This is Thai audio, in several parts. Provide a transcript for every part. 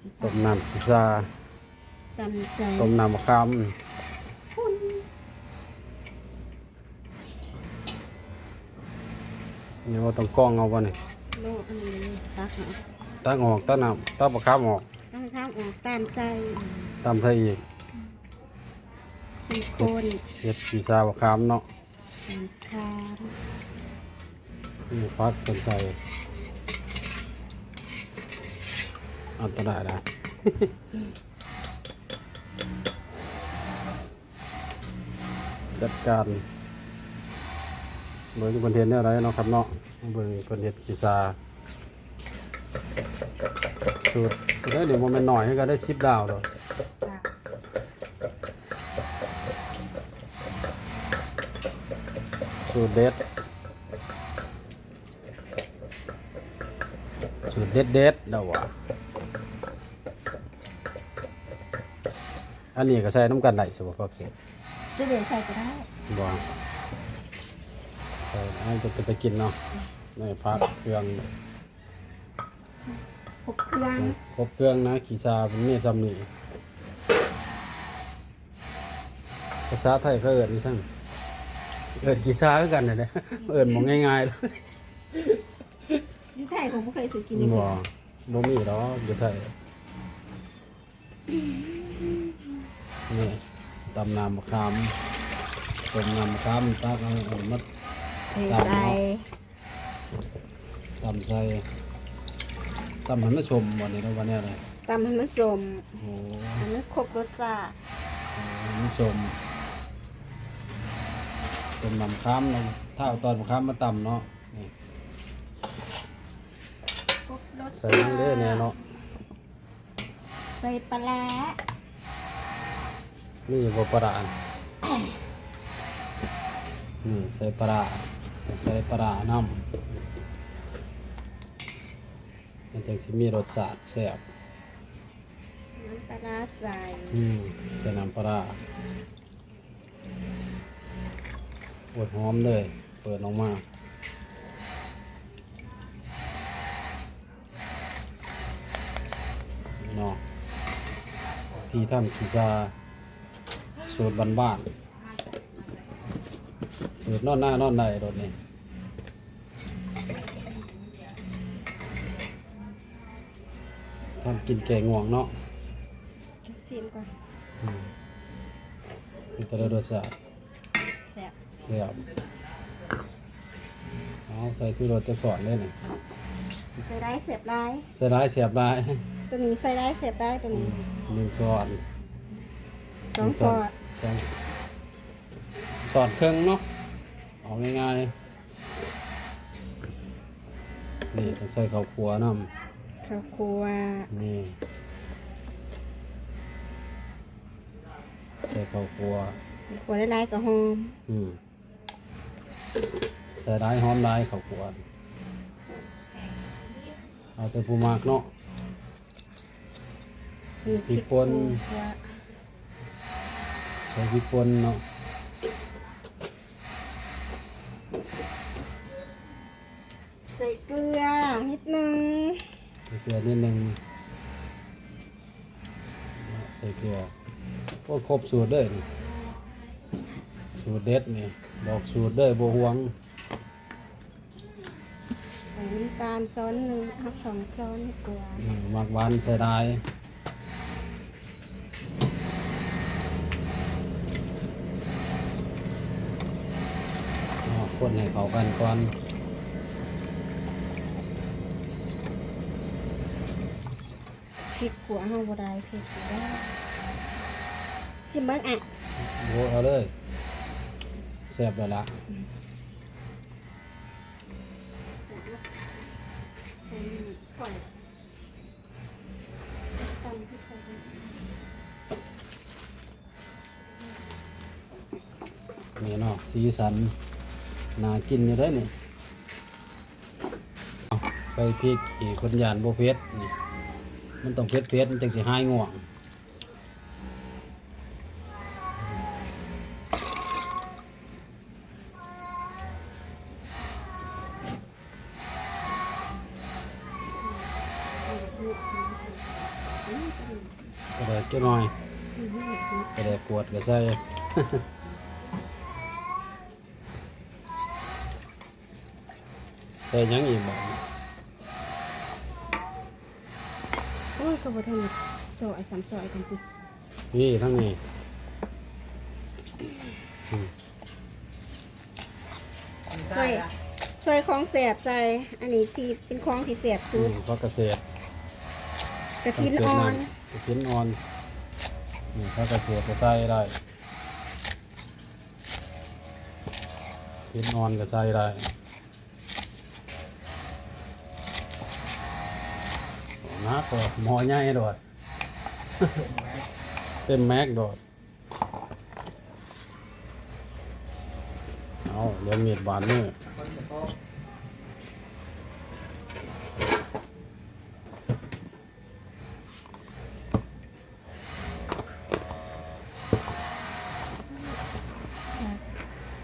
สิต้มน้ำพิซซาตำใส่ต้มน้ำมะขามพุ่นนี่ว่าต้องกล้องเอาบ่นี่โลกอันนี้ตักเอาตักออกตักน้ำตักมะขามออกตั้งข้ามออกตามใส่ตามใส่อีกขี้โคนเฮ็ดพิซซ่ามะขามเนาะน้ำคามนี่พักเป็นใส่ อันตรายนะจัดการเบิ่งคอนเทนต์แนวไรเนาะครับเนาะเบิ่งเพิ่นเฮ็ดพิซซ่าสูตรได้เดี๋ยวมันหน่อยให้ก็ได้10ดาวแล้วจ้ะสูตรเด็ด สูตรเด็ดเด็ดๆเดาวะ อันนี้ก็ใส่น้ำกันได้ใช่ป่ะพ่อเกศจะเดี๋ยวใส่ก็ได้บ่ใส่ให้จะเป็นตะกินเนาะในพักเครื่องครบเครื่องครบเครื่องนะขีซาเป็นมีซ้ำนี่ภาษาไทยเขาเอิญนี่สั่งเอิญขีซาคือกันเลยนะเอิญมองง่ายๆเลยอยูไทยผมไม่เคยซื้อกินอย่างบ่นี้บ่มีดอกอยู่ไทย นี่ตำน้ำมะขามต้มน้ำมะขามตักเอาเอามาเทใส่ตำใส่ตำให้มันชมวันนี้แล้ววันนี้อะไรตำให้มันสมโอ้โหให้มันครบรสชาติให้มันชมต้มน้ำมะขามเนาะถ้าเอาตอนมะขามมาตำเนาะนี่ครบรสใส่น้ำเด้อเนี่ยเนาะ ใส่ปลาร้า นี่บ่ปลาร้านี่ใส่ปลาร้าใส่ปลาร้าน้ำมันจังสิมีรสชาติแซ่บน้ำปลาร้าใส่อืมใส่น้ำปลาร้าโอ้ยหอมเลย เปิดออกมาเนาะที่ทำขีซา สูตรบ้านๆสูตรนอนหน้านอนในรถนี่ทำกินแกงง่วงเนาะชิมก่อนอืมมีแต่ละรสชาติแซ่บเสียบเอาใส่ชูรสจะสอนได้หนึ่งใส่ได้เสียบได้ใส่ได้เสียบได้ตัวนี้ใส่ได้เสียบได้ตัวนี้หนึ่งช้อนสองซอส สองสอนเครื่องเนาะเอาง่ายๆนี่ต้องใส่ข้าวคั่วน้ข้าวคั่วำนี่ใส่ข้าวคั่วข้าวคั่วได้ไรกับหอมอืมใส่ได้หอมได้ข้าวคั่วเอาแต่ผู้มากเนาะมีพริกป่นคั่วใส่พริกป่นเนาะใส่เกลือนิดนึงใส่เกลือนิดนึงใส่เกลือพวกครบสูตรเด้อนี่สูตรเด็ดนี่บอกสูตรเด้อบัวหวงใส่น้ำตาลซ้อนหนึ่งเอาสองซ้อนกว่าอืมมักหวานใส่ได้เอา คนให้เข้ากันก่อนพริกขัวเฮาบ่ได้พริกขัวได้ชิมเบิ่งอะโบเอาเลยแซ่บแล้วล่ะก่อนตำพริกใส่ไปนี่เนาะสีสัน น่ากินอยู่ได้นี่ใส่พริกอีกคนยานโบเผ็ดนี่มันต้องเผ็ดเผ็ดมันจังสิหายง่วงกระแดกเจ้าน้อยกระแดกกวดก็ใส่ ใส่หยังอีกบ่โอ้ยก็บ่ทันได้ซอยสามซอยกันตินี่ทั้งนี้ซอยซอยของแสบใส่ อันนี้ที่เป็นของที่แสบสุดนี่พักเกษตรกระทินอ่อนกระถินอ่อนนี่พักเกษตรก็ใส่ได้กระถินอ่อนก็ใส่ได้โอ้ นักก็หมอใหญ่โดดเต็มแม็กโดดเอาเดี๋ยวมีดบานมือ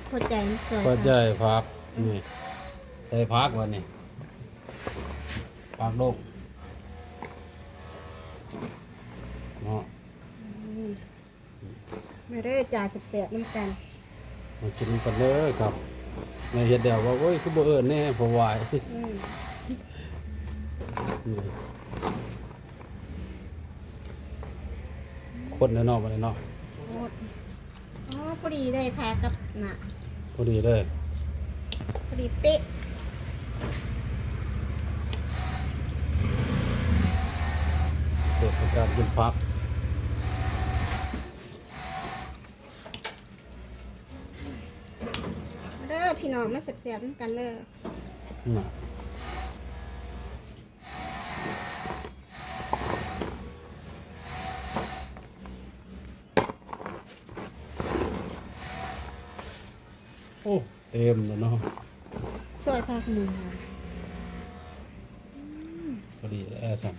พอใจซอยก็ใช่พักนี่ใส่พักวันนี้พักลงเนาะ มาเด้ อจ่าแสบๆน้ำกันมากินกันเลยครับในเห็ดเดียวว่าโอ้ยคือบ่เอิญแน่พอไหวายอืมนี่คนในนอกมาในนอกโอ้อ๋อพอดีได้พากับน่ะพอดีเลยพอดีเป๊ะเกิดเป็นการกินพัก มาเด้อ พี่น้องมาแสบๆน้ำกันเด้อน่ะโอ้ เต็มแล้วเนาะซอยผักหมูพอดีแอร์สั่ง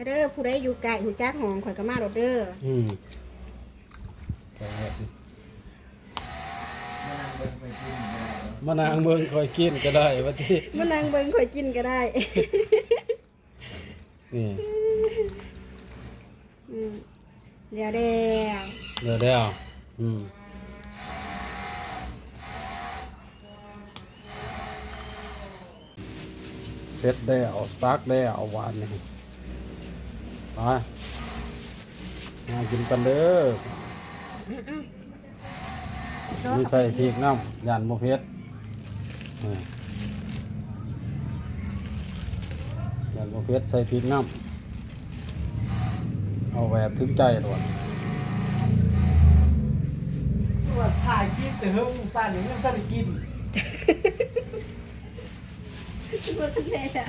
มาเด้อผู้ใดอยู่ไกลหูจักหองข่อยก็มาโดดเด้ออืมก็แบบมานางเมืองคอยกินก็ได้วันที่มานั่งเบิ่งข่อยกินก็ได้ นี่อืมเดี๋ยวเดี๋ยวเดี๋ยวเดียวอืมเสร็จแล้วตักแล้วเอาหวานนี่ ไปมากินกันเด้อมีใส่พริกน้ำยันโมเพชรยันโมเพชรใส่พริกน้ำเอาแบบถึงใจด่วนว่าถ่ายคลิปแต่เฮ้ยมึงสั่นอย่างนี้มึงสั่นได้กินบ่ทันได้อะ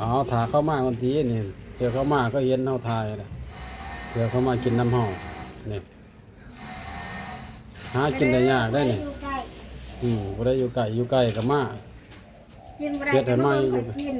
อ๋อถาเข้ามาคนทีนี่เดี๋ยวเข้ามาก็เย็นเท่าทายนะเดี๋ยวเข้ามากินน้ำห้องนี่หากินได้ยากได้นี่อยู่ใกล้อืมบ่ได้อยู่ไก่อยู่ไก่กับมากินบ่ได้เฮ็ดให้ก็ไหม้มาเบิ่งข่อยกิน